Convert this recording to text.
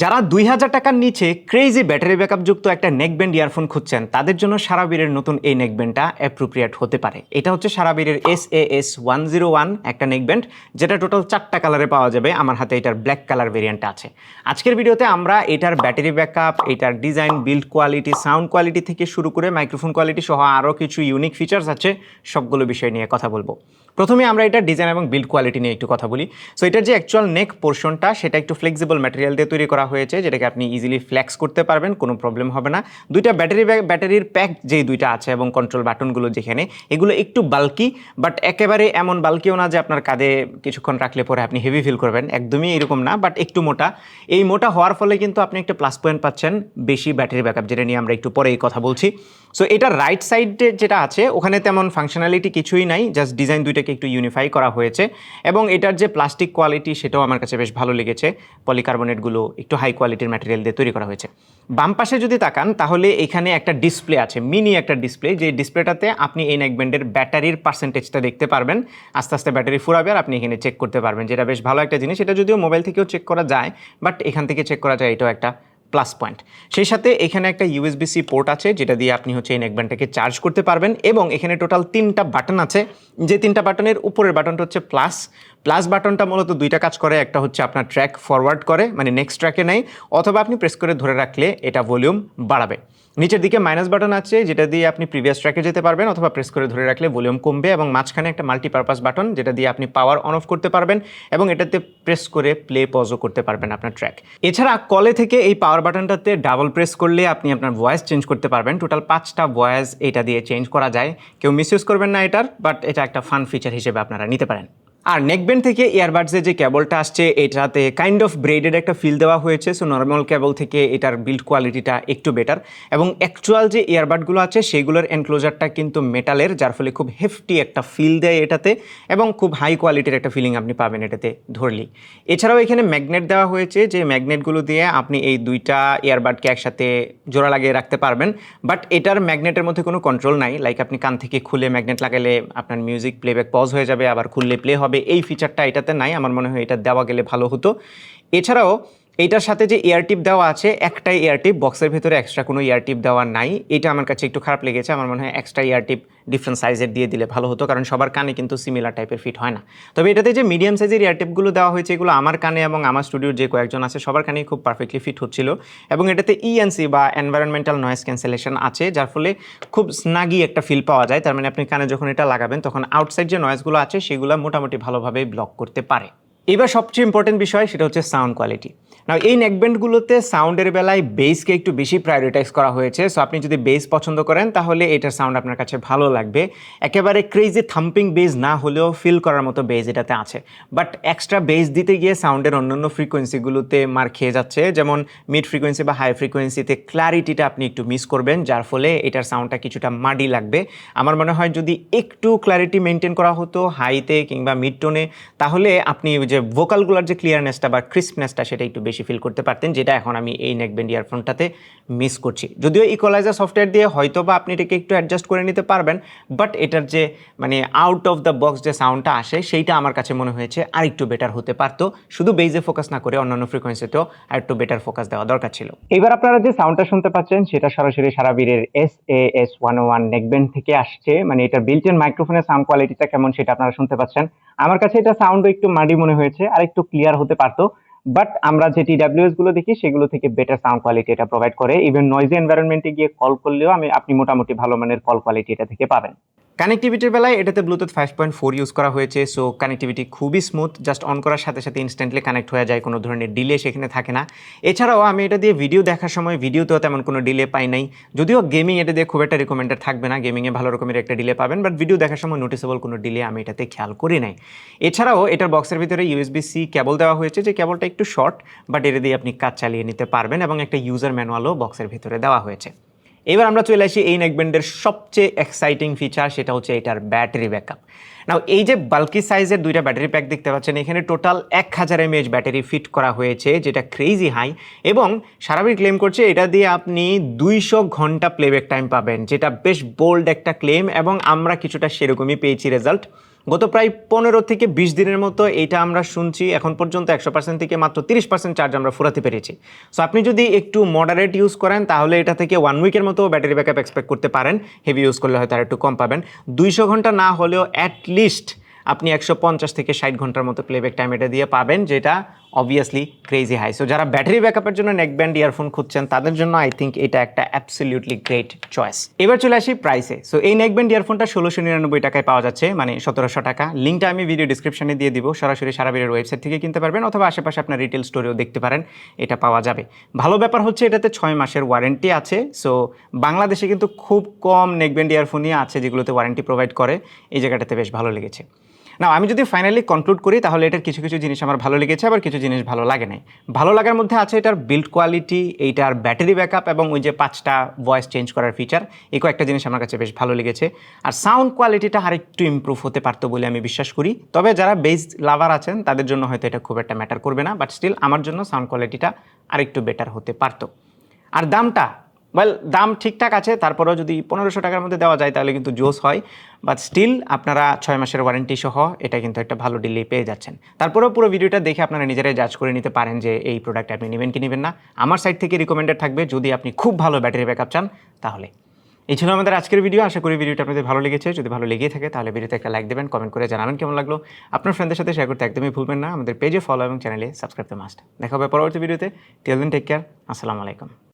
যারা দুই হাজার টাকার নিচে ক্রেজি ব্যাটারি ব্যাকআপ যুক্ত একটা নেকব্যান্ড ইয়ারফোন খুঁজছেন, তাদের জন্য সারাবীরের নতুন এই নেকব্যান্ডটা অ্যাপ্রোপ্রিয়েট হতে পারে। এটা হচ্ছে সারাবীরের S A S one zero one একটা নেকব্যান্ড যেটা টোটাল চারটা কালারে পাওয়া যাবে। আমার হাতে এটার ব্ল্যাক কালার ভেরিয়েন্ট আছে। আজকের ভিডিওতে আমরা এটার ব্যাটারি ব্যাকআপ এটার design build quality sound quality থেকে শুরু করে মাইক্রোফোন কোয়ালিটি সহ আরও কিছু ইউনিক ফিচার্স আছে, সবগুলো বিষয় নিয়ে কথা বলব। প্রথমে আমরা এটার ডিজাইন এবং বিল্ড কোয়ালিটি নিয়ে একটু কথা বলি। সো এটার যে অ্যাকচুয়াল নেক পোর্শনটা সেটা একটু ফ্লেক্সিবল ম্যাটেরিয়াল দিয়ে তৈরি করা হয়েছে, যেটাকে আপনি ইজিলি ফ্লেক্স করতে পারবেন, কোনো প্রবলেম হবে না। দুইটা ব্যাটারি ব্যাটারির প্যাক যেই দুইটা আছে এবং কন্ট্রোল বাটনগুলো যেখানে, এগুলো একটু বাল্কি বাট একেবারে এমন বাল্কিও না যে আপনার কাঁধে কিছুক্ষণ রাখলে পরে আপনি হেভি ফিল করবেন। একদমই এরকম না বাট একটু মোটা। এই মোটা হওয়ার ফলে কিন্তু আপনি একটা প্লাস পয়েন্ট পাচ্ছেন বেশি ব্যাটারি ব্যাকআপ যেটা নিয়ে আমরা একটু পরেই কথা বলছি। সো এটা রাইট সাইডে যেটা আছে, ওখানে তেমন ফাংশনালিটি কিছুই নাই জাস্ট ডিজাইন দুইটাকে একটু ইউনিফাই করা হয়েছে। এবং এটার যে প্লাস্টিক কোয়ালিটি সেটাও আমার কাছে বেশ ভালো লেগেছে। পলিকার্বনেটগুলো একটু হাই কোয়ালিটির ম্যাটেরিয়াল দিয়ে তৈরি করা হয়েছে। বাম পাশে যদি তাকান, তাহলে এখানে একটা ডিসপ্লে আছে মিনি একটা ডিসপ্লে যে ডিসপ্লেটাতে আপনি এই নেকব্যান্ডের ব্যাটারির পার্সেন্টেজটা দেখতে পারবেন। আস্তে আস্তে ব্যাটারি ফুরাবে আর আপনি এখানে চেক করতে পারবেন যেটা বেশ ভালো একটা জিনিস। এটা যদিও মোবাইল থেকেও চেক করা যায় বাট এখান থেকে চেক করা যায়, এটাও একটা প্লাস পয়েন্ট সেই সাথে এখানে একটা ইউএসবি সি পোর্ট আছে, যেটা দিয়ে আপনি হচ্ছে এই নেকব্যান্ডটাকে চার্জ করতে পারবেন এবং এখানে টোটাল তিনটা বাটন আছে। যে তিনটা বাটনের উপরের বাটনটা হচ্ছে প্লাস প্লাস বাটনটা মূলত দুইটা কাজ করে, একটা হচ্ছে আপনার ট্র্যাক ফরওয়ার্ড করে মানে নেক্সট ট্র্যাকে নেয়, অথবা আপনি প্রেস করে ধরে রাখলে এটা ভলিউম বাড়াবে। নিচের দিকে মাইনাস বাটন আছে, যেটা দিয়ে আপনি প্রিভিয়াস ট্র্যাকে যেতে পারবেন, অথবা প্রেস করে ধরে রাখলে ভলিউম কমবে এবং মাঝখানে একটা মাল্টিপারপাস বাটন যেটা দিয়ে আপনি পাওয়ার অন অফ করতে পারবেন এবং এটাতে প্রেস করে প্লে পজও করতে পারবেন আপনার ট্র্যাক এছাড়া কলে থেকে এই পাওয়ার বাটনটাতে ডাবল প্রেস করলে আপনি আপনার ভয়েস চেঞ্জ করতে পারবেন। টোটাল পাঁচটা ভয়েস এটা দিয়ে চেঞ্জ করা যায়। কেউ মিসইউজ করবেন না এটার বাট এটা একটা ফান ফিচার হিসেবে আপনারা নিতে পারেন। আর নেকব্যান্ড থেকে ইয়ারবাডসের যে কেবলটা আসছে, এটাতে কাইন্ড অফ ব্রেডেড একটা ফিল দেওয়া হয়েছে সো নর্মাল কেবল থেকে এটার বিল্ড কোয়ালিটিটা একটু বেটার এবং অ্যাকচুয়াল যে ইয়ারবাডগুলো আছে, সেগুলোর এনক্লোজারটা কিন্তু মেটালের যার ফলে খুব হেফটি একটা ফিল দেয় এটাতে, এবং খুব হাই কোয়ালিটির একটা ফিলিং আপনি পাবেন এটাতে ধরলি এছাড়াও এখানে ম্যাগনেট দেওয়া হয়েছে, যে ম্যাগনেটগুলো দিয়ে আপনি এই দুইটা ইয়ারবাডকে একসাথে জোড়া লাগিয়ে রাখতে পারবেন বাট এটার ম্যাগনেটের মধ্যে কোনো কন্ট্রোল নাই লাইক আপনি কান থেকে খুলে ম্যাগনেট লাগালে আপনার মিউজিক প্লেব্যাক পজ হয়ে যাবে, আবার খুললে প্লে হবে এই ফিচারটা এটাতে নাই। আমার মনে হয় এটা দেওয়া গেলে ভালো হতো। এছাড়াও এইটার সাথে যে এয়ার টিপ দেওয়া আছে, একটাই এয়ার টিপ বক্সের ভিতরে এক্সট্রা কোনো এয়ার টিপ দেওয়া নাই। এটা আমার কাছে একটু খারাপ লেগেছে, আমার মনে হয় এক্সট্রা এয়ার টিপ ডিফারেন্ট সাইজের দিয়ে দিলে ভালো হতো, কারণ সবার কানে কিন্তু সিমিলার টাইপের ফিট হয় না। তবে এটাতে যে মিডিয়াম সাইজের এয়ার টিপগুলো দেওয়া হয়েছে, এগুলো আমার কানে এবং আমার স্টুডিওর যে কয়েকজন আছে, সবার কানেই খুব পারফেক্টলি ফিট হচ্ছিল। এবং এটাতে ইএনসি বা এনভায়রনমেন্টাল নয়েজ ক্যান্সেলেশন আছে, যার ফলে খুব স্নাগি একটা ফিল পাওয়া যায়। তার মানে আপনি কানে যখন এটা লাগাবেন, তখন আউটসাইড যে নয়েসগুলো আছে, সেগুলো মোটামুটি ভালোভাবে ব্লক করতে পারে। এবার সবচেয়ে ইম্পর্টেন্ট বিষয়, সেটা হচ্ছে সাউন্ড কোয়ালিটি না এই নেকব্যান্ডগুলোতে সাউন্ডের বেলায় বেসকে একটু বেশি প্রায়োরিটাইজ করা হয়েছে। সো আপনি যদি বেস পছন্দ করেন, তাহলে এটার সাউন্ড আপনার কাছে ভালো লাগবে। একেবারে ক্রেজি থাম্পিং বেস না হলেও ফিল করার মতো বেস এটাতে আছে। বাট এক্সট্রা বেস দিতে গিয়ে সাউন্ডের অন্যান্য ফ্রিকোয়েন্সিগুলোতে মার খেয়ে যাচ্ছে। যেমন মিড ফ্রিকোয়েন্সি বা হাই ফ্রিকোয়েন্সিতে ক্ল্যারিটিটা আপনি একটু মিস করবেন, যার ফলে এটার সাউন্ডটা কিছুটা মাডি লাগবে। আমার মনে হয় যদি একটু ক্ল্যারিটি মেনটেন করা হতো হাইতে কিংবা মিড টোনে তাহলে আপনি যে ভোকালগুলোর যে ক্লিয়ারনেসটা বা ক্রিস্পনেসটা সেটা একটু বেশি ফিল করতে পারতেন, যেটা এখন আমি এই নেকব্যান্ড ইয়ারফোনটাতে মিস করছি। যদিও ইকোলাইজার সফটওয়্যার দিয়ে হয়তো বা আপনি এটাকে একটু অ্যাডজাস্ট করে নিতে পারবেন বাট এটার যে মানে আউট অফ দ্য বক্স যে সাউন্ডটা আসে, সেইটা আমার কাছে মনে হয়েছে আর একটু বেটার হতে পারতো। শুধু বেজে ফোকাস না করে অন্যান্য ফ্রিকোয়েন্সিতেও আর একটু বেটার ফোকাস দেওয়া দরকার ছিল। এবার আপনারা যে সাউন্ডটা শুনতে পাচ্ছেন, সেটা সরাসরি সারাবীরের S A S one one neckband থেকে আসছে। মানে এটার বিল্ট ইন মাইক্রোফোনের সাউন্ড কোয়ালিটিটা কেমন সেটা আপনারা শুনতে পাচ্ছেন। আমার কাছে এটা সাউন্ড একটু মাডি মনে হয়েছে আর একটু ক্লিয়ার হতে পারতো। বাট আমরা যে টিডাব্লিউএসগুলো দেখি, সেগুলো থেকে বেটার সাউন্ড কোয়ালিটি এটা প্রোভাইড করে। ইভেন নয়েজি এনভায়রনমেন্টে গিয়ে কল করলেও আমি, আপনি মোটামুটি ভালো মানের কল কোয়ালিটি এটা থেকে পাবেন। কানেক্টিভিটির বেলায় এটাতে Bluetooth five point four use করা হয়েছে সো কানেক্টিভিটি খুবই স্মুথ জাস্ট অন করার সাথে সাথে ইনস্ট্যান্টলি কানেক্ট হয়ে যায়, কোনো ধরনের ডিলে সেখানে থাকে না। এছাড়াও আমি এটা দিয়ে ভিডিও দেখার সময় ভিডিওতেও তেমন কোনো ডিলে পাই নাই। যদিও গেমিং এটা দিয়ে খুব একটা রিকমেন্ডেড থাকবে না গেমিংয়ে ভালো রকমের একটা ডিলে পাবেন বাট ভিডিও দেখার সময় নোটিসেবল কোনো ডিলে আমি এটাতে খেয়াল করি নাই। এছাড়াও এটার বক্সের ভিতরে ইউএসবি সি কেবল দেওয়া হয়েছে, যে কেবলটা একটু শর্ট বাট এটা দিয়ে আপনি কাজ চালিয়ে নিতে পারবেন, এবং একটা ইউজার ম্যানুয়ালও বক্সের ভিতরে দেওয়া হয়েছে। এবার আমরা চলে আসি এই নেকব্যান্ডের সবচেয়ে এক্সাইটিং ফিচার সেটা হচ্ছে এটার ব্যাটারি ব্যাকআপ নাও এই যে বাল্কি সাইজের দুইটা ব্যাটারি প্যাক দেখতে পাচ্ছেন, এখানে টোটাল এক হাজার এমএএইচ ব্যাটারি ফিট করা হয়েছে, যেটা ক্রেজি হাই এবং সারাবির ক্লেম করছে এটা দিয়ে আপনি দুইশো ঘণ্টা প্লেব্যাক টাইম পাবেন, যেটা বেশ বোল্ড একটা ক্লেম এবং আমরা কিছুটা সেরকমই পেয়েছি রেজাল্ট গত প্রায় পনেরো থেকে বিশ দিনের মতো এইটা আমরা শুনছি, এখন পর্যন্ত একশো পার্সেন্ট থেকে মাত্র তিরিশ পার্সেন্ট চার্জ আমরা ফুরাতে পেরেছি। সো আপনি যদি একটু মডারেট ইউজ করেন, তাহলে এটা থেকে ওয়ান উইকের মতো ব্যাটারি ব্যাকআপ এক্সপেক্ট করতে পারেন। হেভি ইউজ করলে হয়তো আর একটু কম পাবেন। দুইশো ঘণ্টা না হলেও অ্যাটলিস্ট আপনি একশো পঞ্চাশ থেকে ষাট ঘণ্টার মতো প্লেব্যাক টাইম এটা দিয়ে পাবেন, যেটা অবভিয়াসলি ক্রেজি হাই সো যারা ব্যাটারি ব্যাকআপের জন্য নেক ব্যান্ড ইয়ারফোন খুঁজছেন, তাদের জন্য আই থিঙ্ক এটা একটা অ্যাবসলিউটলি গ্রেট চয়েস এবার চলে আসি প্রাইসে সো এই নেক ব্যান্ড ইয়ারফোনটা ষোলোশো নিরানব্বই টাকায় পাওয়া যাচ্ছে মানে সতেরোশো টাকা। লিঙ্কটা আমি ভিডিও ডিসক্রিপশনে দিয়ে দিব। সরাসরি সারাবিরের ওয়েবসাইট থেকে কিনতে পারবেন, অথবা আশেপাশে আপনার রিটেল স্টোরেও দেখতে পারেন, এটা পাওয়া যাবে। ভালো ব্যাপার হচ্ছে এটাতে ছয় মাসের ওয়ারেন্টি আছে। সো বাংলাদেশে কিন্তু খুব কম নেকব্যান্ড ইয়ারফোনই আছে যেগুলোতে ওয়ারেন্টি প্রোভাইড করে। এই জায়গাটাতে বেশ ভালো লেগেছে। না আমি যদি ফাইনালি কনক্লুড করি, তাহলে এটার কিছু কিছু জিনিস আমার ভালো লেগেছে, আবার কিছু জিনিস ভালো লাগে নাই। ভালো লাগার মধ্যে আছে এটার বিল্ড কোয়ালিটি এইটার ব্যাটারি ব্যাকআপ এবং ওই যে পাঁচটা ভয়েস চেঞ্জ করার ফিচার এই কয়েকটা জিনিস আমার কাছে বেশ ভালো লেগেছে। আর সাউন্ড কোয়ালিটিটা আরেকটু ইমপ্রুভ হতে পারতো বলে আমি বিশ্বাস করি। তবে যারা বেস লাভার আছেন, তাদের জন্য হয়তো এটা খুব একটা ম্যাটার করবে না বাট স্টিল আমার জন্য সাউন্ড কোয়ালিটিটা আরেকটু বেটার হতে পারতো। আর দামটা ওয়েল দাম ঠিকঠাক আছে, তারপরেও যদি পনেরোশো টাকার মধ্যে দেওয়া যায়, তাহলে কিন্তু জোস হয়। বাট স্টিল আপনারা ছয় মাসের ওয়ারেন্টি সহ এটা কিন্তু একটা ভালো ডিলে পেয়ে যাচ্ছেন। তারপরেও পুরো ভিডিওটা দেখে আপনারা নিজেরাই জাজ করে নিতে পারেন যে এই প্রোডাক্ট আপনি নেবেন কি নেবেন না। আমার সাইড থেকে রিকমেন্ডেড থাকবে, যদি আপনি খুব ভালো ব্যাটারি ব্যাকআপ চান, তাহলে। এই ছিল আমাদের আজকের ভিডিও আশা করি ভিডিওটা আপনাদের ভালো লেগেছে। যদি ভালো লেগে থাকে, তাহলে ভিডিওতে একটা লাইক দেবেন কমেন্ট করে জানাবেন কেমন লাগল। আপনার ফ্রেন্ডের সাথে শেয়ার করতে একদমই ভুলবেন না। আমাদের পেজে ফলো এবং চ্যানেলে সাবস্ক্রাইব করতে মাস্ট দেখা হবে পরবর্তী ভিডিওতে টিল দিন টেক কেয়ার আসসালামু আলাইকুম।